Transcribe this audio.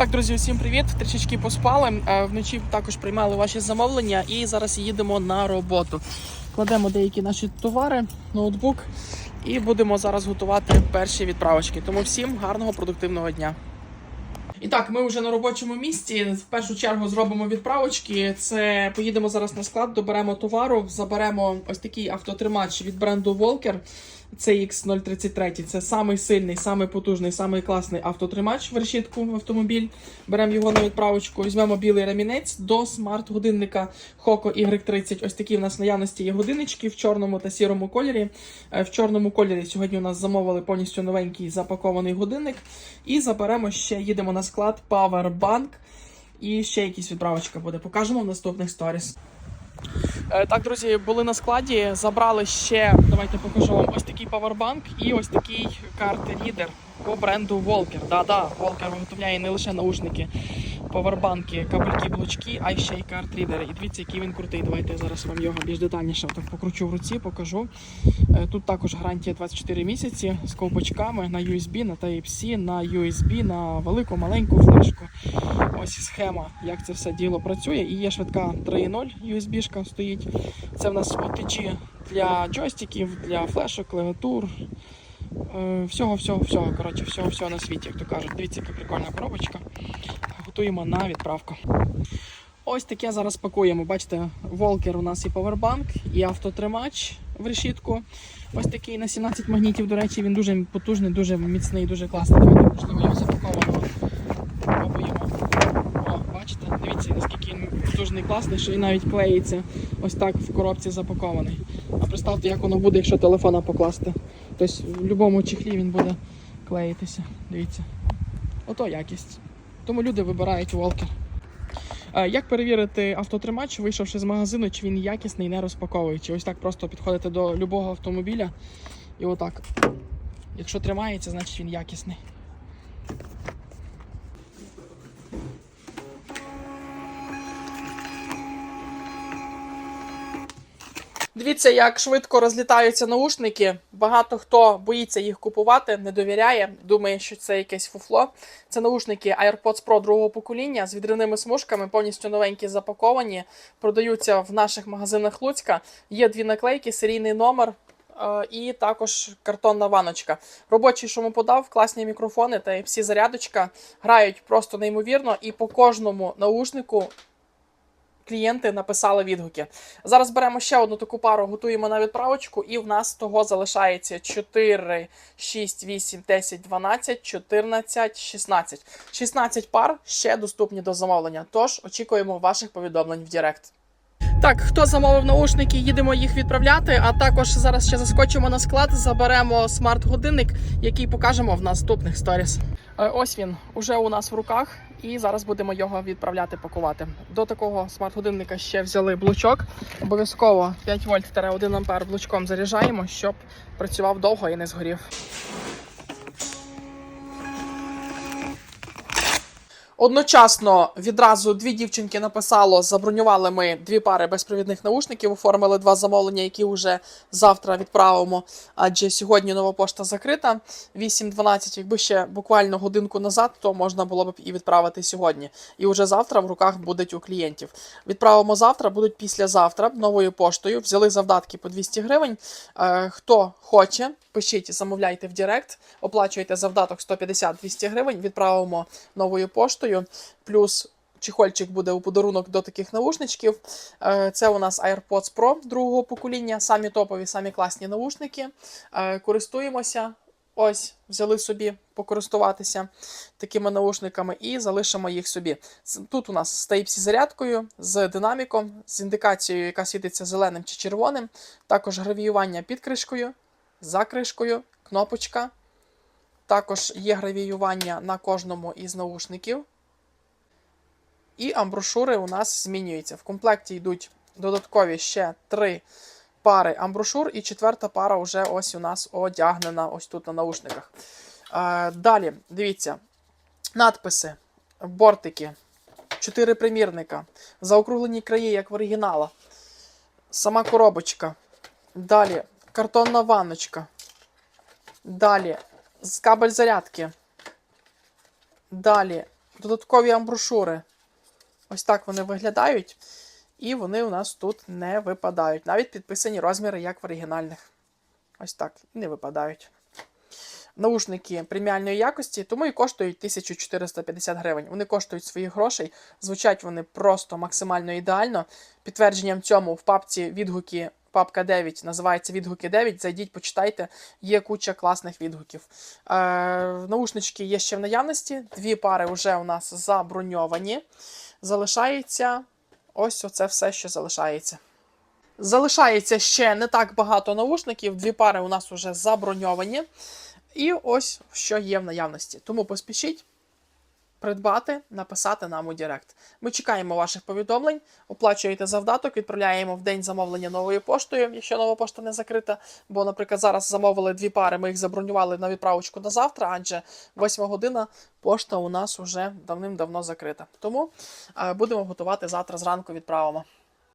Так, друзі, всім привіт! Трішечки поспали. Е, Вночі також приймали ваші замовлення і зараз їдемо на роботу. Кладемо деякі наші товари, ноутбук і будемо зараз готувати перші відправочки. Тому всім гарного продуктивного дня. І так, ми вже на робочому місці. В першу чергу зробимо відправочки. Це поїдемо зараз на склад, доберемо товару, заберемо ось такий автотримач від бренду Волкер. CX033. Це самий сильний, самий потужний, самий класний автотримач в решітку в автомобіль. Беремо його на відправочку, візьмемо білий ремінець до смарт-годинника Hoco Y30. Ось такі в нас в наявності є годиннички в чорному та сірому кольорі. Е, В чорному кольорі сьогодні у нас замовили повністю новенький запакований годинник. І заберемо ще, їдемо на склад Powerbank. І ще якісь відправочка буде. Покажемо в наступних сторіс. Е, Так, друзі, були на складі, забрали ще, давайте покажу вам ось такий павербанк і ось такий карт-рідер по бренду Волкер. Да-да, Волкер виготовляє не лише наушники, павербанки, кабельки, блочки, а ще й карт-рідери. І дивіться, який він крутий. Давайте я зараз вам його більш детальніше так покручу в руці, покажу. Е, Тут також гарантія 24 місяці з ковпачками на USB, на Type-C, на USB, на велику, маленьку флешку. Ось схема, як це все діло працює. І є швидка 3.0 USB-шка стоїть. Це в нас OTG для джойстиків, для флешок, клавіатур. Е, Всього, всього, всього. Коротше, всього, всього на світі, як то кажуть. Дивіться, яка прикольна коробочка. Готуємо на відправку. Ось таке зараз пакуємо. Бачите, Волкер у нас і павербанк, і автотримач в решітку. Ось такий на 17 магнітів. До речі, він дуже потужний, дуже міцний, дуже класний. Давайте можливо його. Пробуємо. О, бачите, дивіться, наскільки він потужний, класний, що він навіть клеїться ось так в коробці запакований. А представте, як воно буде, якщо телефона покласти. Тобто в будь-якому чехлі він буде клеїтися. Дивіться. Ото якість. Тому люди вибирають Волкер. Е, Як перевірити автотримач, вийшовши з магазину, чи він якісний, не розпаковуючи? Ось так просто підходите до любого автомобіля і отак. Якщо тримається, значить він якісний. Дивіться, як швидко розлітаються наушники. Багато хто боїться їх купувати, не довіряє, думає, що це якесь фуфло. Це наушники AirPods Pro другого покоління з відривними смужками, повністю новенькі запаковані. Продаються в наших магазинах Луцька. Є дві наклейки, серійний номер. е, І також картонна ваночка. Робочий шумоподав, класні мікрофони та всі зарядочка грають просто неймовірно, і по кожному наушнику клієнти написали відгуки. Зараз беремо ще одну таку пару, готуємо на відправочку, і в нас того залишається 4, 6, 8, 10, 12, 14, 16. 16 пар ще доступні до замовлення. Тож очікуємо ваших повідомлень в Директ. Так, хто замовив наушники, їдемо їх відправляти. А також зараз ще заскочимо на склад, заберемо смарт-годинник, який покажемо в наступних сторіс. Е, Ось він уже у нас в руках, і зараз будемо його відправляти, пакувати. До такого смарт-годинника ще взяли блочок. Обов'язково 5 вольт 1 ампер блочком заряджаємо, щоб працював довго і не згорів. Одночасно відразу дві дівчинки написало, забронювали ми дві пари безпровідних наушників, оформили два замовлення, які вже завтра відправимо. Адже сьогодні нова пошта закрита. 8.12, якби ще буквально годинку назад, то можна було б і відправити сьогодні. І вже завтра в руках будуть у клієнтів. Відправимо завтра, будуть післязавтра новою поштою. Взяли завдатки по 200 гривень. Е, Хто хоче, пишіть, замовляйте в Директ, оплачуйте завдаток 150-200 гривень, відправимо новою поштою. Плюс чехольчик буде у подарунок до таких наушничків. Е, Це у нас AirPods Pro другого покоління, самі топові, самі класні наушники. Е, Користуємося. Ось, взяли собі покористуватися такими наушниками і залишимо їх собі. Тут у нас з зарядкою, з динаміком, з індикацією, яка світиться зеленим чи червоним. Також гравіювання під кришкою, за кришкою, кнопочка. Також є гравіювання на кожному із наушників. І амброшури у нас змінюються. В комплекті йдуть додаткові ще три пари амброшур, і четверта пара вже ось у нас одягнена ось тут на наушниках. Е, далі, дивіться, надписи, бортики, чотири примірника, заокруглені краї, як в оригінала, сама коробочка. Далі картонна ванночка. Далі кабель зарядки. Далі додаткові амброшури. Ось так вони виглядають. І вони у нас тут не випадають. Навіть підписані розміри, як в оригінальних. Ось так, не випадають. Наушники преміальної якості, тому і коштують 1450 гривень. Вони коштують своїх грошей, звучать вони просто максимально ідеально. Підтвердженням цьому в папці відгуки. Папка 9 називається відгуки 9. Зайдіть, почитайте, є куча класних відгуків. Е, наушнички є ще в наявності. Дві пари вже у нас заброньовані. Залишається ось оце все, що залишається. Залишається ще не так багато наушників. Дві пари у нас вже заброньовані. І ось що є в наявності. Тому поспішіть придбати, написати нам у Директ. Ми чекаємо ваших повідомлень, оплачуєте завдаток, відправляємо в день замовлення новою поштою, якщо нова пошта не закрита. Бо, наприклад, зараз замовили дві пари, ми їх забронювали на відправочку на завтра, адже 8 година пошта у нас вже давним-давно закрита. Тому е, будемо готувати завтра зранку відправимо.